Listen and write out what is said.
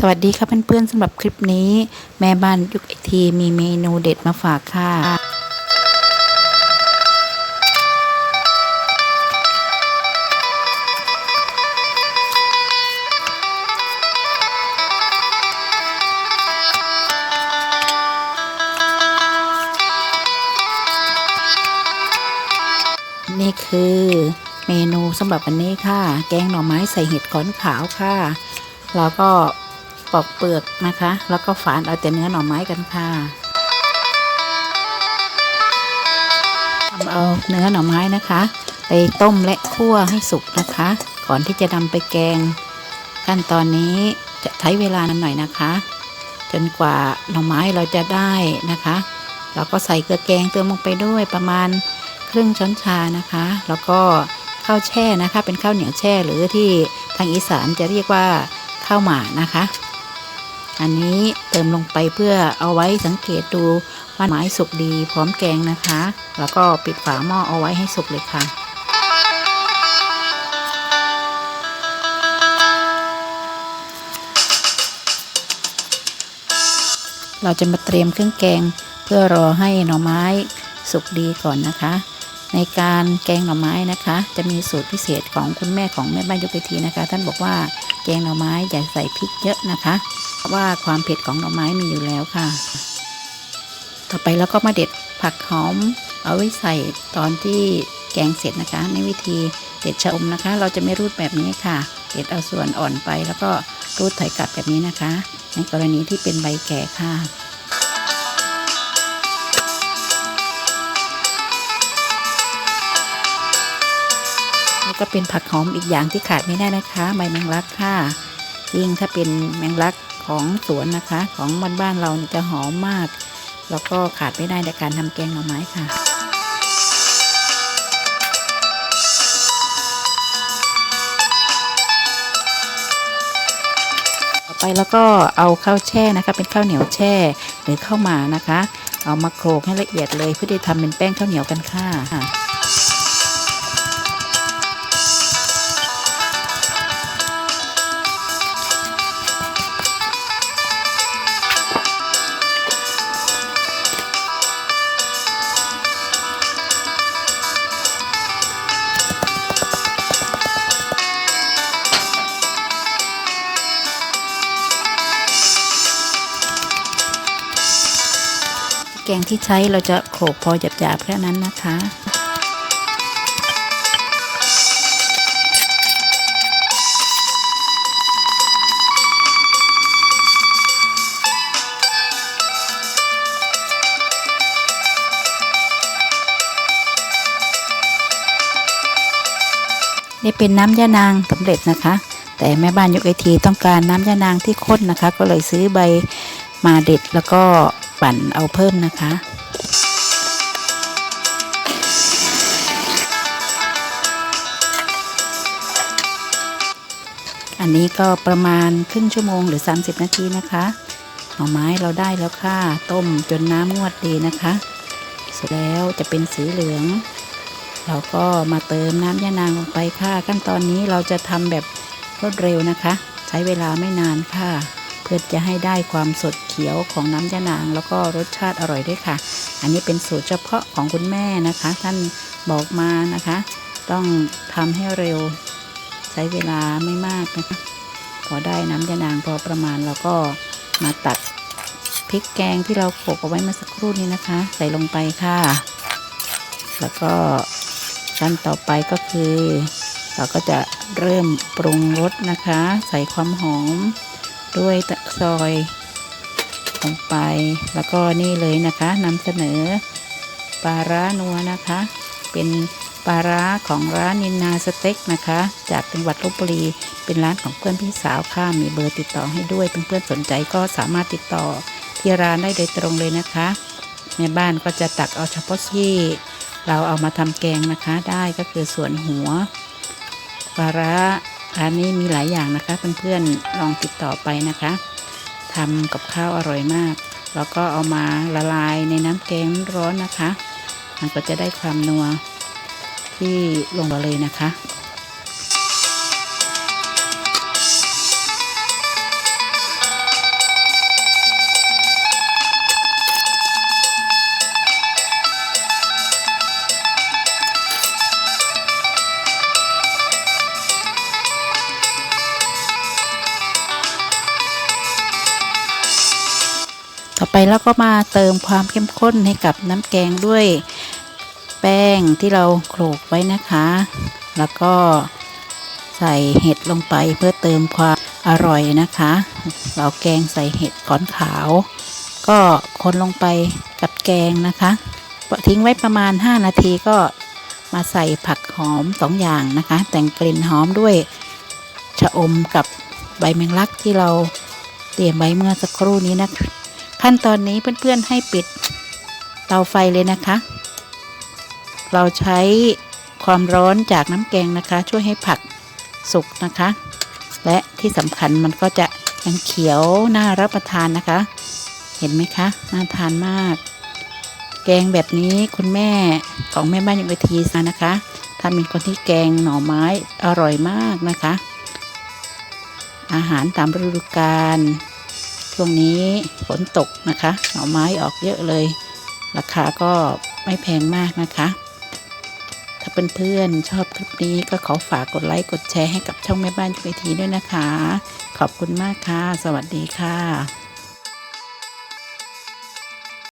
สวัสดีค่ะเพื่อนๆสำหรับคลิปนี้ แม่บ้านยุคไอทีมีเมนูเด็ดมาฝากค่ะ นี่คือเมนูสำหรับวันนี้ค่ะ แกงหน่อไม้ใส่เห็ดขอนขาวค่ะ แล้วก็ ปอกเปลือกนะคะ แล้วก็ฝานเอาแต่เนื้อหน่อไม้กันค่ะทำเอาเนื้อหน่อไม้นะคะ ไปต้มและคั่วให้สุกนะคะ ก่อนที่จะนำไปแกง ขั้นตอนนี้จะใช้เวลานานหน่อยนะคะ จนกว่าหน่อไม้เราจะได้นะคะ เราก็ใส่เกลือแกงเติมลงไปด้วยประมาณครึ่งช้อนชานะคะ แล้วก็ข้าวแช่นะคะ เป็นข้าวเหนียวแช่หรือที่ทางอีสานจะเรียกว่าข้าวหมานะคะ อันนี้เติมลงไปเพื่อเอาไว้สังเกตดูว่าไม้สุกดีพร้อมแกงนะคะ แล้วก็ปิดฝาหม้อเอาไว้ให้สุกเลยค่ะเราจะมาเตรียมเครื่องแกงเพื่อรอให้หน่อไม้สุกดีก่อนนะคะ ในการแกงหน่อไม้นะคะ จะมีสูตรพิเศษของคุณแม่ของแม่บ้านยกไปทีนะคะ ท่านบอกว่าแกงหน่อไม้อย่าใส่พริกเยอะนะคะ เพราะว่าความเผ็ดของหน่อไม้มีอยู่แล้วค่ะ ต่อไปแล้วก็มาเด็ดผักหอม เอาไว้ใส่ตอนที่แกงเสร็จนะคะ ในวิธีเด็ดชะอมนะคะ เราจะไม่รูดแบบนี้ค่ะ เด็ดเอาส่วนอ่อนไปแล้วก็รูดถอยกลับแบบนี้นะคะ ในกรณีที่เป็นใบแก่ค่ะนี่ก็เป็นผักหอมอีกอย่างที่ขาดไม่ได้นะคะ ใบแมงลักค่ะยิ่งถ้าเป็นแมงลัก ของสวนนะคะ ของบ้านบ้านเราจะหอมมาก แล้วก็ขาดไม่ได้ในการทำแกงหน่อไม้ค่ะต่อไปแล้วก็เอาข้าวแช่นะคะ เป็นข้าวเหนียวแช่หรือข้าวหมานะคะ เอามาโขลกให้ละเอียดเลยเพื่อที่ทำเป็นแป้งข้าวเหนียวกันค่ะ แกงที่ใช้เราจะโขลกพอหยาบๆแค่นั้นนะคะนี่เป็นน้ำยานางสำเร็จนะคะ แต่แม่บ้านยกไอทีต้องการน้ำยานางที่ข้นนะคะ ก็เลยซื้อใบมาเด็ดแล้วก็ ปั่นเอาเพิ่มนะคะอันนี้ก็ประมาณครึ่งชั่วโมงหรือ 30 นาทีนะคะหน่อไม้เราได้แล้วค่ะ ต้มจนน้ำงวดดีนะคะเสร็จแล้วจะเป็นสีเหลือง เราก็มาเติมน้ำยานางลงไปค่ะ ขั้นตอนนี้เราจะทำแบบรวดเร็วนะคะ ใช้เวลาไม่นานค่ะ พื่อจะให้ได้ความสดเขียวของน้ำยานาง แล้วก็รสชาติอร่อยด้วยค่ะ อันนี้เป็นสูตรเฉพาะของคุณแม่นะคะ ท่านบอกมานะคะ ต้องทำให้เร็ว ใช้เวลาไม่มากนะคะพอได้น้ำยานางพอประมาณเราก็มาตัดพริกแกงที่เราโขลกเอาไว้เมื่อสักครู่นี้นะคะ ใส่ลงไปค่ะ แล้วก็ขั้นต่อไปก็คือ เราก็จะเริ่มปรุงรสนะคะ ใส่ความหอม ด้วยตะซอยลงไป แล้วก็นี่เลยนะคะนำเสนอปลาร้านัวนะคะ เป็นปลาร้าของร้านนินนาสเต็กนะคะ จากจังหวัดลบบุรี เป็นร้านของเพื่อนพี่สาวค่ะมีเบอร์ติดต่อให้ด้วยเพื่อนๆสนใจก็สามารถติดต่อที่ร้านได้โดยตรงเลยนะคะแม่บ้านก็จะตักเอาเฉพาะที่เราเอามาทำแกงนะคะ ได้ก็คือส่วนหัวปลาร้า ร้านนี้มีหลายอย่างนะคะเพื่อนๆลองติดต่อไปนะคะทำกับข้าวอร่อยมาก แล้วก็เอามาละลายในน้ำแกงร้อนนะคะ มันก็จะได้ความนัวที่ลงมาเลยนะคะ ต่อไปเราก็มาเติมความเข้มข้นให้กับน้ำแกงด้วยแป้งที่เราโขลกไว้นะคะ แล้วก็ใส่เห็ดลงไปเพื่อเติมความอร่อยนะคะ เราแกงใส่เห็ดขอนขาว ก็คนลงไปกับแกงนะคะทิ้งไว้ประมาณ 5 นาทีก็มาใส่ผักหอมสองอย่างนะคะ แต่งกลิ่นหอมด้วยชะอมกับใบแมงลักที่เราเตรียมไว้เมื่อสักครู่นี้นะ ขั้นตอนนี้เพื่อนๆให้ปิดเตาไฟเลยนะคะ เราใช้ความร้อนจากน้ำแกงนะคะ ช่วยให้ผักสุกนะคะ และที่สำคัญมันก็จะยังเขียวน่ารับประทานนะคะ เห็นไหมคะ น่าทานมาก แกงแบบนี้คุณแม่ของแม่บ้านยังเวทีซะนะคะท่านเป็นคนที่แกงหน่อไม้อร่อยมากนะคะ อาหารตามฤดูกาล ช่วงนี้ฝนตกนะคะหน่อไม้ออกเยอะเลย ราคาก็ไม่แพงมากนะคะ ถ้าเพื่อนๆชอบคลิปนี้ก็ขอฝากกดไลค์กดแชร์ให้กับช่องแม่บ้านเวทีด้วยนะคะ ขอบคุณมากค่ะ สวัสดีค่ะ